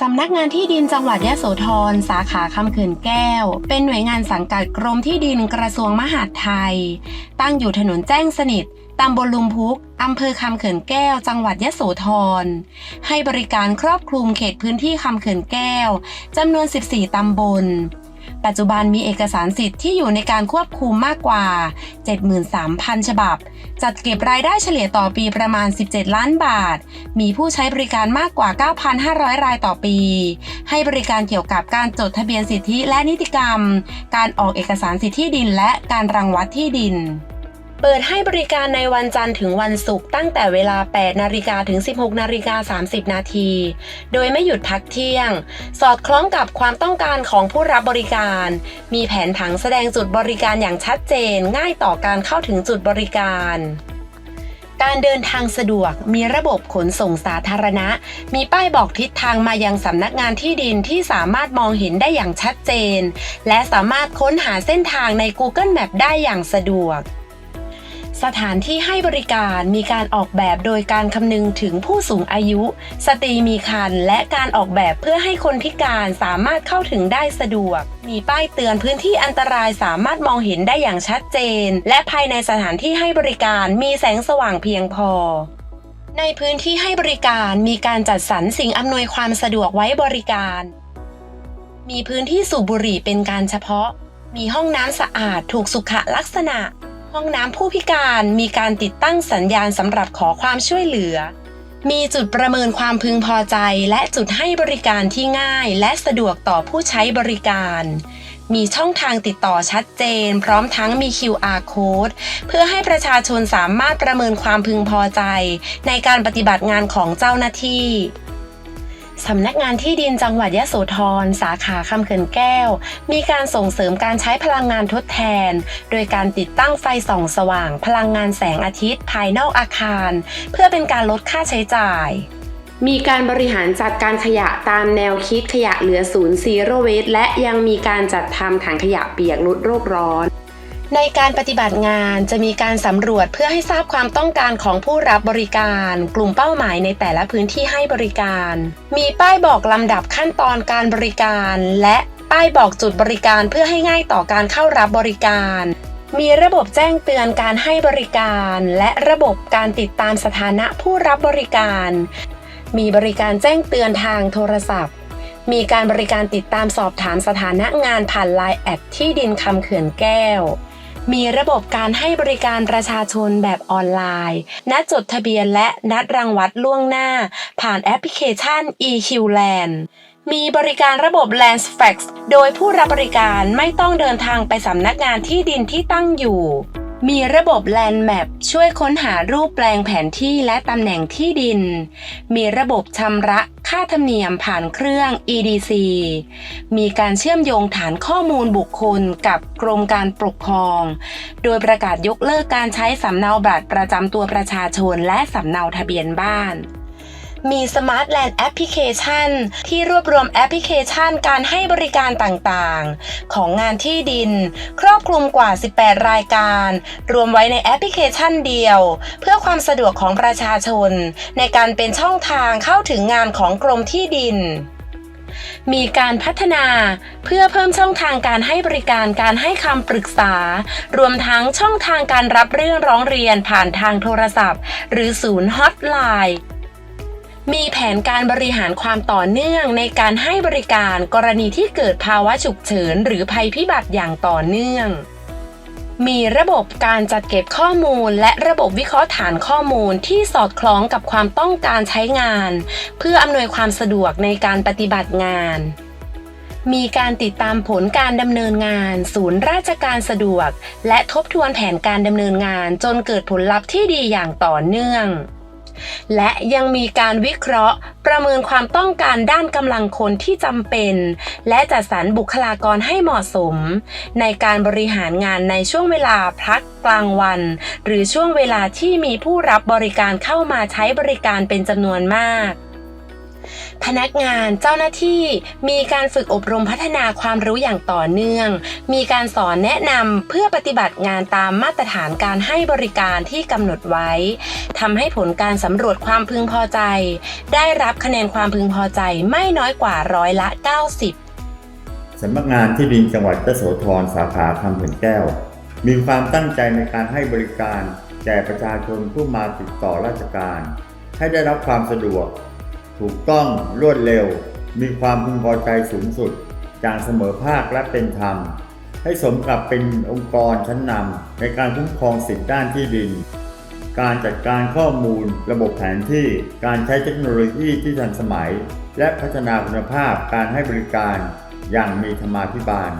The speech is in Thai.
สำนักงานที่ดินจังหวัดยะโสธรสาขาคำเขื่อนแก้ว เป็นหน่วยงานสังกัดกรมที่ดินกระทรวงมหาดไทย ตั้งอยู่ถนนแจ้งสนิทตำบลลุมพุกอำเภอคำเขื่อนแก้ว จังหวัดยะโสธร ให้บริการครอบคลุมเขตพื้นที่คำเขื่อนแก้วจำนวน 14 ตำบล ปัจจุบันมีเอกสารสิทธิ์ที่อยู่ในการควบคุมมากกว่า 73,000 ฉบับ จัดเก็บรายได้เฉลี่ยต่อปีประมาณ 17 ล้านบาท มีผู้ใช้บริการมากกว่า 9,500 รายต่อปี ให้บริการเกี่ยวกับการจดทะเบียนสิทธิและนิติกรรม การออกเอกสารสิทธิดินและการรังวัดที่ดิน เปิดให้บริการในวันจันทร์ถึงวันศุกร์ตั้งแต่เวลา 8 นาฬิกาถึง 16 นาฬิกา 30 นาที โดยไม่หยุดพักเที่ยง สอดคล้องกับความต้องการของผู้รับบริการ มีแผนผังแสดงจุดบริการอย่างชัดเจน ง่ายต่อการเข้าถึงจุดบริการการเดินทางสะดวกมีระบบขนส่งสาธารณะ มีป้ายบอกทิศทางมายังสำนักงานที่ดินที่สามารถมองเห็นได้อย่างชัดเจน และสามารถค้นหาเส้นทางใน Google Map ได้อย่างสะดวก สถานที่ให้บริการมีการออกแบบโดยการคำนึงถึงผู้สูงอายุ สตรีมีครรภ์และการออกแบบเพื่อให้คนพิการสามารถเข้าถึงได้สะดวก มีป้ายเตือนพื้นที่อันตรายสามารถมองเห็นได้อย่างชัดเจน และภายในสถานที่ให้บริการมีแสงสว่างเพียงพอในพื้นที่ให้บริการมีการจัดสรรสิ่งอำนวยความสะดวกไว้บริการ มีพื้นที่สูบบุหรี่เป็นการเฉพาะ มีห้องน้ำสะอาดถูกสุขลักษณะ ห้องน้ำผู้พิการมีการติดตั้งสัญญาณสำหรับขอความช่วยเหลือ มีจุดประเมินความพึงพอใจและจุดให้บริการที่ง่ายและสะดวกต่อผู้ใช้บริการ มีช่องทางติดต่อชัดเจน พร้อมทั้งมี QR code เพื่อให้ประชาชนสามารถประเมินความพึงพอใจ ในการปฏิบัติงานของเจ้าหน้าที่ สำนักงานที่ดินจังหวัดยะโสธร สาขาคำเขื่อนแก้ว มีการส่งเสริมการใช้พลังงานทดแทน โดยการติดตั้งไฟส่องสว่าง พลังงานแสงอาทิตย์ ภายนอกอาคาร เพื่อเป็นการลดค่าใช้จ่าย มีการบริหารจัดการขยะตามแนวคิดขยะเหลือศูนย์ซีโรเวสและยังมีการจัดทำถังขยะเปียกลดโลกร้อน ในการปฏิบัติงานจะมีการสำรวจเพื่อให้ทราบความต้องการของผู้รับบริการ กลุ่มเป้าหมายในแต่ละพื้นที่ให้บริการ มีป้ายบอกลำดับขั้นตอนการบริการ และป้ายบอกจุดบริการเพื่อให้ง่ายต่อการเข้ารับบริการ มีระบบแจ้งเตือนการให้บริการ และระบบการติดตามสถานะผู้รับบริการ มีบริการแจ้งเตือนทางโทรศัพท์มีการบริการติดตามสอบถามสถานะงานผ่านไลน์แอดที่ดินคำเขื่อนแก้ว มีระบบการให้บริการประชาชนแบบออนไลน์ นัดจดทะเบียนและนัดรังวัดล่วงหน้า ผ่านแอปพลิเคชัน EQ Land มีบริการระบบ Landsfax โดยผู้รับบริการไม่ต้องเดินทางไปสำนักงานที่ดินที่ตั้งอยู่ มีระบบแลนด์แมปช่วยค้นหารูปแปลงแผนที่และตำแหน่งที่ดิน มีระบบชำระค่าธรรมเนียมผ่านเครื่อง EDC มีการเชื่อมโยงฐานข้อมูลบุคคลกับกรมการปกครอง โดยประกาศยกเลิกการใช้สำเนาบัตรประจำตัวประชาชนและสำเนาทะเบียนบ้าน มี Smart Land Application ที่รวบรวมแอปพลิเคชันการให้บริการต่างๆ ของงานที่ดิน ครอบคลุมกว่า 18 รายการ รวมไว้ในแอปพลิเคชันเดียว เพื่อความสะดวกของประชาชน ในการเป็นช่องทางเข้าถึงงานของกรมที่ดินมีการพัฒนาเพื่อเพิ่มช่องทางการให้บริการการให้คำปรึกษา รวมทั้งช่องทางการรับเรื่องร้องเรียนผ่านทางโทรศัพท์ หรือศูนย์ฮอตไลน์ มีแผนการบริหารความต่อเนื่องในการให้บริการกรณีที่เกิดภาวะฉุกเฉินหรือภัยพิบัติอย่างต่อเนื่อง มีระบบการจัดเก็บข้อมูลและระบบวิเคราะห์ฐานข้อมูลที่สอดคล้องกับความต้องการใช้งาน เพื่ออำนวยความสะดวกในการปฏิบัติงานมีการติดตามผลการดำเนินงาน ศูนย์ราชการสะดวก และทบทวนแผนการดำเนินงานจนเกิดผลลัพธ์ที่ดีอย่างต่อเนื่อง และยังมีการวิเคราะห์ ประเมินความต้องการด้านกำลังคนที่จำเป็น และจัดสรรบุคลากรให้เหมาะสม ในการบริหารงานในช่วงเวลาพักกลางวัน หรือช่วงเวลาที่มีผู้รับบริการเข้ามาใช้บริการเป็นจำนวนมาก พนักงานเจ้าหน้าที่มีการฝึกอบรมพัฒนาความรู้อย่างต่อเนื่อง มีการสอนแนะนำเพื่อปฏิบัติงานตามมาตรฐานการให้บริการที่กำหนดไว้ทำให้ผลการสำรวจความพึงพอใจ ได้รับคะแนนความพึงพอใจไม่น้อยกว่าร้อยละ 90สำนักงานที่ดินจังหวัดยโสธรสาขาคำเขื่อนแก้ว มีความตั้งใจในการให้บริการ แก่ประชาชนผู้มาติดต่อราชการ ให้ได้รับความสะดวก ถูกต้องรวดเร็ว มีความพึงพอใจสูงสุดอย่างเสมอภาคและเป็นธรรม ให้สมกับเป็นองค์กรชั้นนำในการคุ้มครองสิทธิด้านที่ดิน การจัดการข้อมูล ระบบแผนที่ การใช้เทคโนโลยีที่ทันสมัย และพัฒนาคุณภาพการให้บริการอย่างมีธรรมาภิบาล